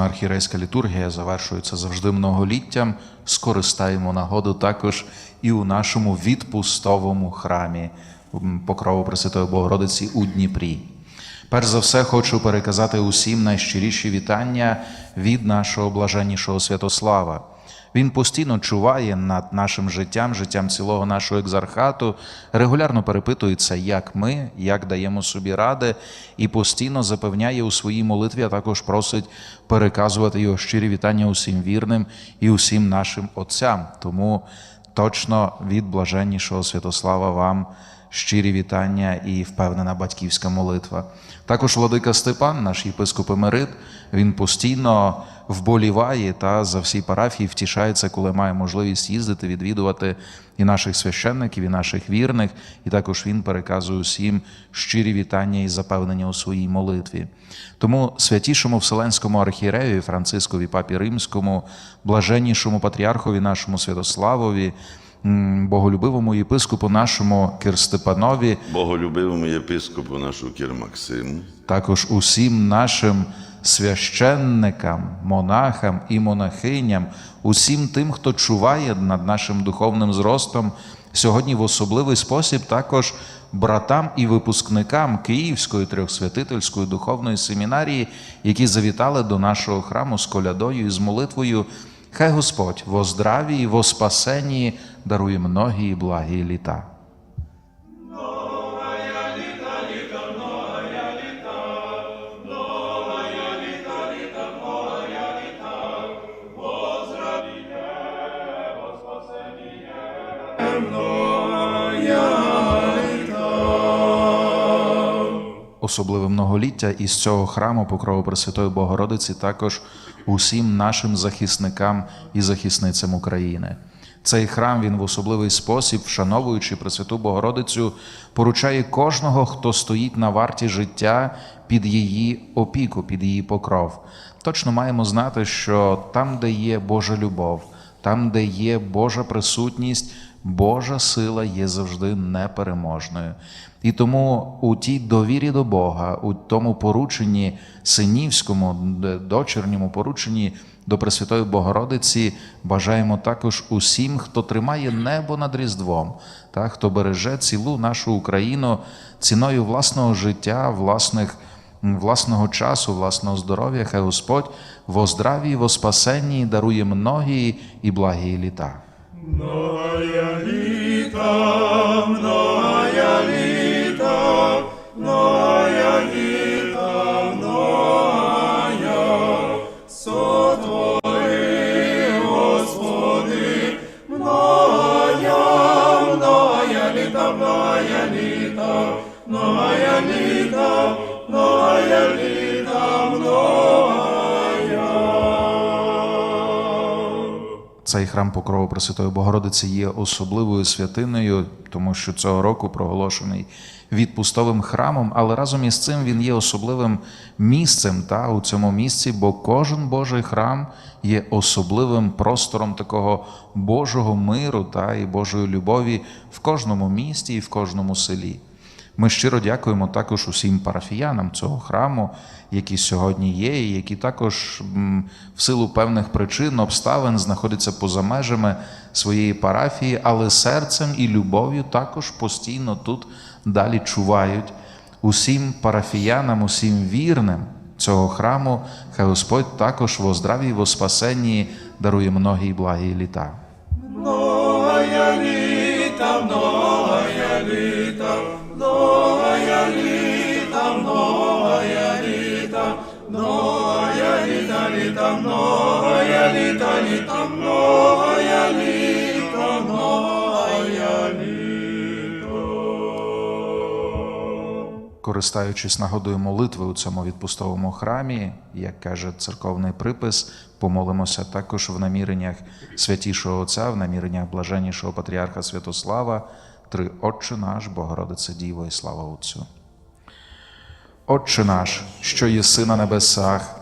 Архірейська літургія завершується завжди многоліттям. Скористаємо нагоду також і у нашому відпустовому храмі Покрову Пресвятої Богородиці у Дніпрі. Перш за все, хочу переказати усім найщиріші вітання від нашого блаженнішого Святослава. Він постійно чуває над нашим життям, життям цілого нашого екзархату, регулярно перепитується, як ми, як даємо собі ради, і постійно запевняє у своїй молитві, а також просить переказувати його щирі вітання усім вірним і усім нашим отцям. Тому точно від блаженнішого Святослава вам щирі вітання і впевнена батьківська молитва. Також владика Степан, наш єпископ Емерит, він постійно вболіває та за всі парафії втішається, коли має можливість їздити, відвідувати і наших священників, і наших вірних. І також він переказує усім щирі вітання і запевнення у своїй молитві. Тому святішому Вселенському архієрею Францискові Папі Римському, блаженнішому патріархові нашому Святославові, боголюбивому єпископу нашому Кирстепанові, Боголюбивому єпископу нашу Кір Максиму, також усім нашим священникам, монахам і монахиням, усім тим, хто чуває над нашим духовним зростом, сьогодні в особливий спосіб також братам і випускникам Київської трьохсвятительської духовної семінарії, які завітали до нашого храму з колядою і з молитвою. Хай Господь во здраві і во спасенні дарує многі благі літа. Особливе многоліття із цього храму Покрову Пресвятої Богородиці також усім нашим захисникам і захисницям України. Цей храм він в особливий спосіб, вшановуючи Пресвяту Богородицю, поручає кожного, хто стоїть на варті життя під її опіку, під її покров. Точно маємо знати, що там, де є Божа любов, там, де є Божа присутність, Божа сила є завжди непереможною. І тому у тій довірі до Бога, у тому порученні синівському, дочерньому порученні до Пресвятої Богородиці, бажаємо також усім, хто тримає небо над Різдвом, та, хто береже цілу нашу Україну ціною власного життя, власних власного часу, власного здоров'я, хай Господь во здраві, во спасенні дарує многі і благі літа. Многая літа, многая Цей храм Покрову Пресвятої Богородиці є особливою святиною, тому що цього року проголошений відпустовим храмом, але разом із цим він є особливим місцем та, у цьому місці, бо кожен Божий храм є особливим простором такого Божого миру та і Божої любові в кожному місті і в кожному селі. Ми щиро дякуємо також усім парафіянам цього храму, які сьогодні є, і які також в силу певних причин, обставин знаходяться поза межами своєї парафії, але серцем і любов'ю також постійно тут далі чувають. Усім парафіянам, усім вірним цього храму, хай Господь також во здраві во спасенні дарує многі благі літа. Многая літа, многая літа, літа, літа, многая літа, многая літа. Користаючись нагодою молитви у цьому відпустовому храмі, як каже церковний припис, помолимося також в наміреннях святішого Отця, в наміреннях блаженнішого патріарха Святослава, три Отче наш, Богородице Діво і слава Отцю. Отче наш, що єси на небесах,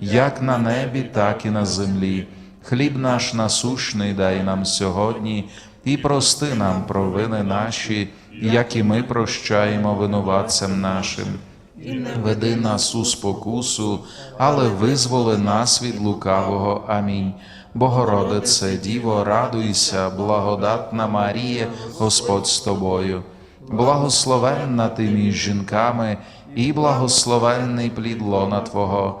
як на небі, так і на землі. Хліб наш насущний дай нам сьогодні, і прости нам провини наші, як і ми прощаємо винуватцям нашим. І не веди нас у спокусу, але визволи нас від лукавого. Амінь. Богородице, Діво, радуйся, благодатна Марія, Господь з тобою. Благословенна ти між жінками, і благословенний плід лона Твого,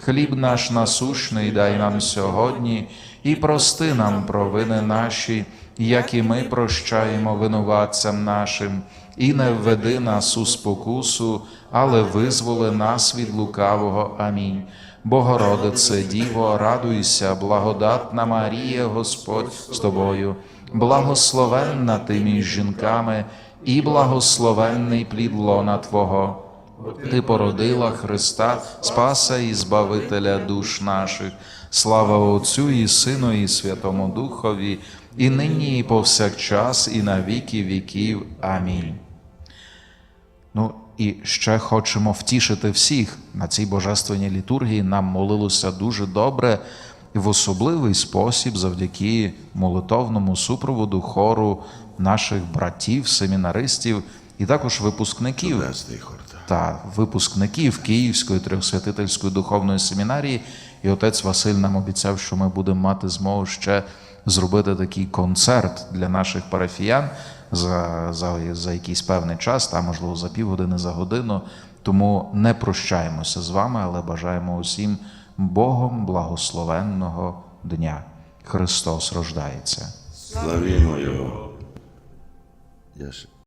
Хліб наш насущний дай нам сьогодні, і прости нам провини наші, як і ми прощаємо винуватцям нашим, і не введи нас у спокусу, але визволи нас від лукавого. Амінь. Богородице, Діво, радуйся, благодатна Марія, Господь з тобою, благословенна ти між жінками, і благословенний плід лона Твого. Ти породила Христа, Спаса і Збавителя душ наших. Слава Отцю і Сину, і Святому Духові, і нині, і повсякчас, і на віки віків. Амінь. Ну і ще хочемо втішити всіх на цій божественній літургії. Нам молилося дуже добре і в особливий спосіб, завдяки молитовному супроводу хору наших братів, семінаристів і також випускників. Та випускників Київської трьохсвятительської духовної семінарії. І отець Василь нам обіцяв, що ми будемо мати змогу ще зробити такий концерт для наших парафіян за, за, за якийсь певний час, та можливо за півгодини, за годину. Тому не прощаємося з вами, але бажаємо усім Богом благословенного дня. Христос рождається. Славімо Його.